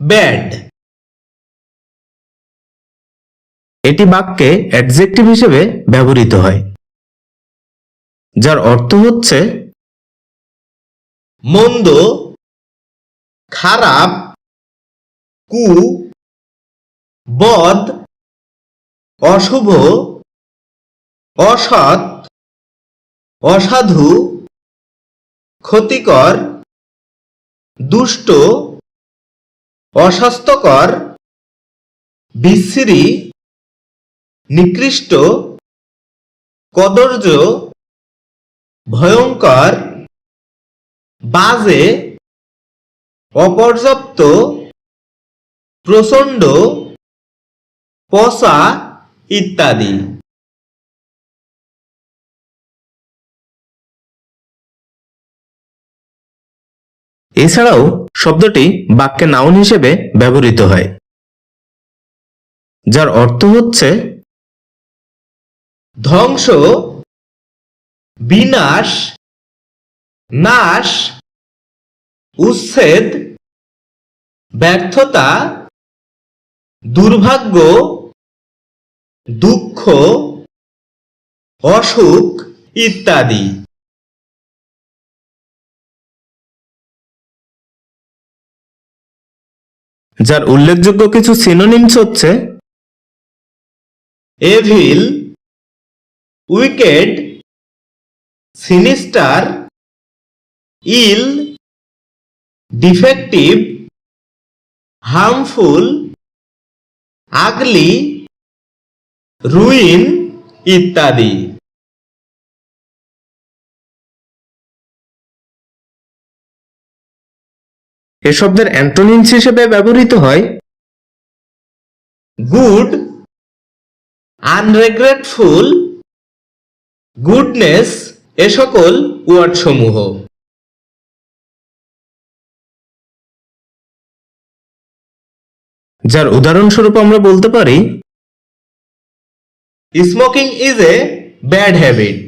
Bad এটি বাক্যে adjective হিসেবে ব্যবহৃত হয়, যার অর্থ হচ্ছে মন্দ, খারাপ, কু, বদ, অশুভ, অসৎ, অসাধু, ক্ষতিকর, দুষ্ট অস্বাস্থ্যকর বিশ্রী নিকৃষ্ট কদর্য ভয়ঙ্কর বাজে অপর্যাপ্ত প্রচণ্ড পচা ইত্যাদি। এছাড়াও শব্দটি বাক্যে নাউন হিসেবে ব্যবহৃত হয়, যার অর্থ হচ্ছে ধ্বংস, বিনাশ, নাশ, উচ্ছেদ, ব্যর্থতা, দুর্ভাগ্য, দুঃখ, অসুখ ইত্যাদি। যার উল্লেখযোগ্য কিছু সিনোনিমস হচ্ছে evil wicked sinister ill defective harmful ugly ruin ইত্যাদি। এ শব্দের অ্যান্টোনিমস হিসেবে ব্যবহৃত হয় গুড আনরেগ্রেটফুল গুডনেস এ সকল ওয়ার্ড সমূহ যার উদাহরণস্বরূপ আমরা বলতে পারি smoking is a bad habit.